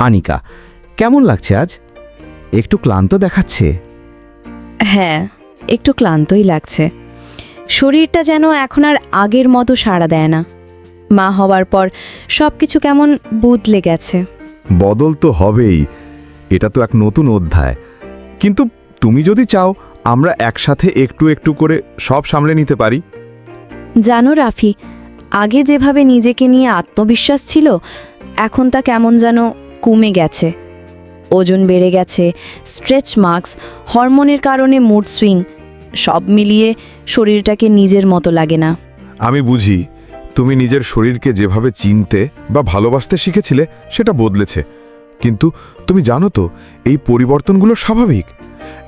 আনিকা কেমন লাগছে আজ? একটু ক্লান্ত দেখাচ্ছে। হ্যাঁ একটু ক্লান্তই লাগছে। শরীরটা যেন এখন আর আগের মতো সাড়া দেয় না। মা হওয়ার পর সব কিছু কেমন বদলে গেছে। বদল তো হবেই এটা তো এক নতুন অধ্যায়। কিন্তু তুমি যদি চাও আমরা একসাথে একটু একটু করে সব সামলে নিতে পারি। জানো রাফি আগে যেভাবে নিজেকে নিয়ে আত্মবিশ্বাস ছিল এখন তা কেমন যেন কমে গেছে। ওজন বেড়ে গেছে স্ট্রেচ মার্কস হরমোনের কারণে মুড সুইং সব মিলিয়ে শরীরটাকে নিজের মতো লাগে না। আমি বুঝি তুমি নিজের শরীরকে যেভাবে চিনতে বা ভালোবাসতে শিখেছিলে সেটা বদলেছে। কিন্তু তুমি জানো তো এই পরিবর্তনগুলো স্বাভাবিক।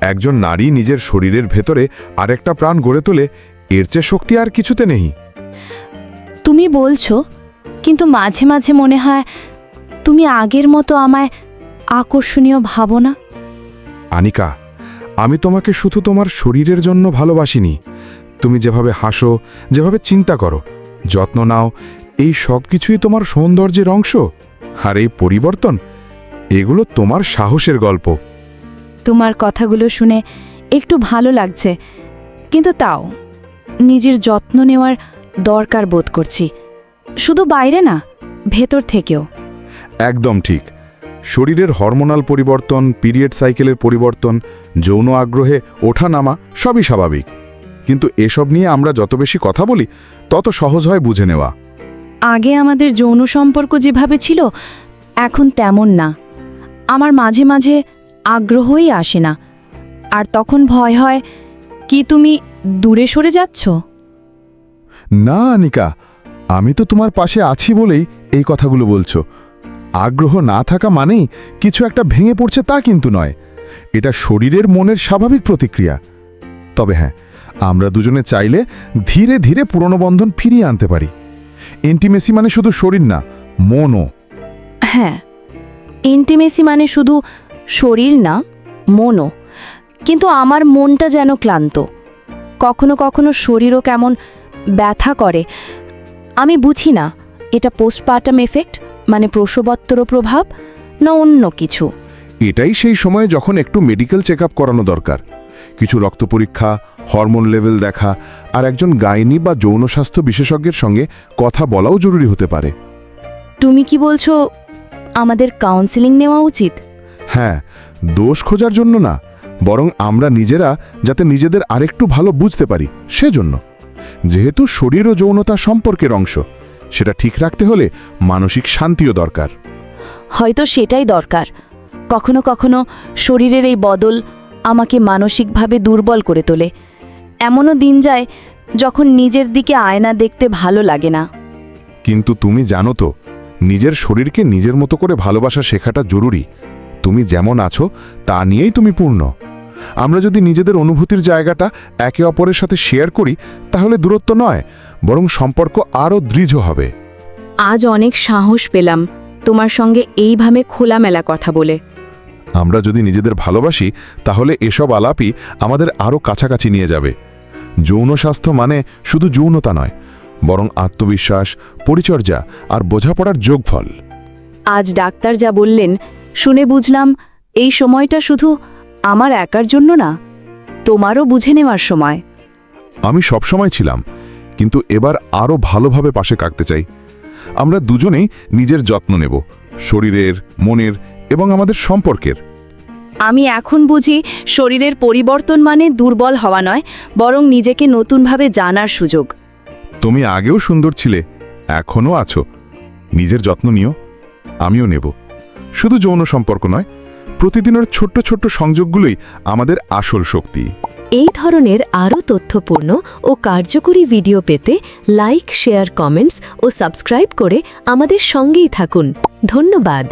একজন নারী নিজের শরীরের ভেতরে আরেকটা প্রাণ গড়ে তোলে এর চেয়ে শক্তি আর কিছুতে নেই। তুমি বলছো কিন্তু মাঝে মাঝে মনে হয় তুমি আগের মতো আমায় আকর্ষণীয় ভাবো না? আনিকা আমি তোমাকে শুধু তোমার শরীরের জন্য ভালোবাসিনি। তুমি যেভাবে হাসো যেভাবে চিন্তা করো যত্ন নাও এই সব কিছুই তোমার সৌন্দর্যের অংশ। আর এই পরিবর্তন এগুলো তোমার সাহসের গল্প। তোমার কথাগুলো শুনে একটু ভালো লাগছে কিন্তু তাও নিজের যত্ন নেওয়ার দরকার বোধ করছি। শুধু বাইরে না ভেতর থেকেও। একদম ঠিক। শরীরের হরমোনাল পরিবর্তন পিরিয়ড সাইকেলের পরিবর্তন যৌন আগ্রহে ওঠানামা সবই স্বাভাবিক। কিন্তু এসব নিয়ে আমরা যত বেশি কথা বলি তত সহজ হয় বুঝে নেওয়া। আগে আমাদের যৌন সম্পর্ক যেভাবে ছিল এখন তেমন না। আমার মাঝে মাঝে আগ্রহই আসে না। আর তখন ভয় হয় কি তুমি দূরে সরে যাচ্ছ? না আনিকা আমি তো তোমার পাশে আছি বলেই এই কথাগুলো বলছো। আগ্রহ না থাকা মানেই কিছু একটা ভেঙে পড়ছে তা কিন্তু নয়। এটা শরীরের মনের স্বাভাবিক প্রতিক্রিয়া। তবে হ্যাঁ আমরা দুজনে চাইলে ধীরে ধীরে পুরনো বন্ধন ফিরিয়ে আনতে পারি। ইন্টিমেসি মানে শুধু শরীর না, মনও। হ্যাঁ ইন্টিমেসি মানে শুধু শরীর না, মনও। কিন্তু আমার মনটা যেন ক্লান্ত। কখনো কখনো শরীরও কেমন ব্যথা করে। আমি বুঝি না, এটা পোস্টপার্টাম এফেক্ট মানে প্রসবোত্তর প্রভাব না অন্য কিছু? এটাই সেই সময় যখন একটু মেডিকেল চেক করানো দরকার। কিছু রক্ত পরীক্ষা হরমোন লেভেল দেখা আর একজন গাইনি বা যৌন স্বাস্থ্য বিশেষজ্ঞের সঙ্গে কথা বলাও জরুরি হতে পারে। তুমি কি বলছো আমাদের কাউন্সেলিং নেওয়া উচিত? হ্যাঁ দোষ খোঁজার জন্য না বরং আমরা নিজেরা যাতে নিজেদের আরেকটু ভালো বুঝতে পারি সেজন্য। যেহেতু শরীর ও যৌনতা সম্পর্কের অংশ সেটা ঠিক রাখতে হলে মানসিক শান্তিও দরকার। হয়তো সেটাই দরকার। কখনো কখনো শরীরের এই বদল আমাকে মানসিকভাবে দুর্বল করে তোলে। এমনও দিন যায় যখন নিজের দিকে আয়না দেখতে ভালো লাগে না। কিন্তু তুমি জানো তো নিজের শরীরকে নিজের মতো করে ভালোবাসা শেখাটা জরুরি। তুমি যেমন আছো তা নিয়েই তুমি পূর্ণ। আমরা যদি নিজেদের অনুভূতির জায়গাটা একে অপরের সাথে শেয়ার করি তাহলে দূরত্ব নয় বরং সম্পর্ক আরও দৃঢ় হবে। আজ অনেক সাহস পেলাম তোমার সঙ্গে এইভাবে খোলামেলা কথা বলে। আমরা যদি নিজেদের ভালোবাসি তাহলে এসব আলাপই আমাদের আরও কাছাকাছি নিয়ে যাবে। যৌন স্বাস্থ্য মানে শুধু যৌনতা নয় বরং আত্মবিশ্বাস পরিচর্যা আর বোঝাপড়ার যোগফল। আজ ডাক্তার যা বললেন শুনে বুঝলাম এই সময়টা শুধু আমার একার জন্য না তোমারও বুঝে নেওয়ার সময়। আমি সবসময় ছিলাম কিন্তু এবার আরও ভালোভাবে পাশে কাটতে চাই। আমরা দুজনেই নিজের যত্ন নেব শরীরের মনের এবং আমাদের সম্পর্কের। আমি এখন বুঝি শরীরের পরিবর্তন মানে দুর্বল হওয়া নয় বরং নিজেকে নতুনভাবে জানার সুযোগ। তুমি আগেও সুন্দর ছিলে এখনও আছো। নিজের যত্ন নিও আমিও নেব। শুধু যৌন সম্পর্ক নয় প্রতিদিনের ছোট্ট ছোট্ট সংযোগগুলোই আমাদের আসল শক্তি। এই ধরনের আরও তথ্যপূর্ণ ও কার্যকরী ভিডিও পেতে লাইক, শেয়ার, কমেন্টস ও সাবস্ক্রাইব করে আমাদের সঙ্গেই থাকুন। ধন্যবাদ।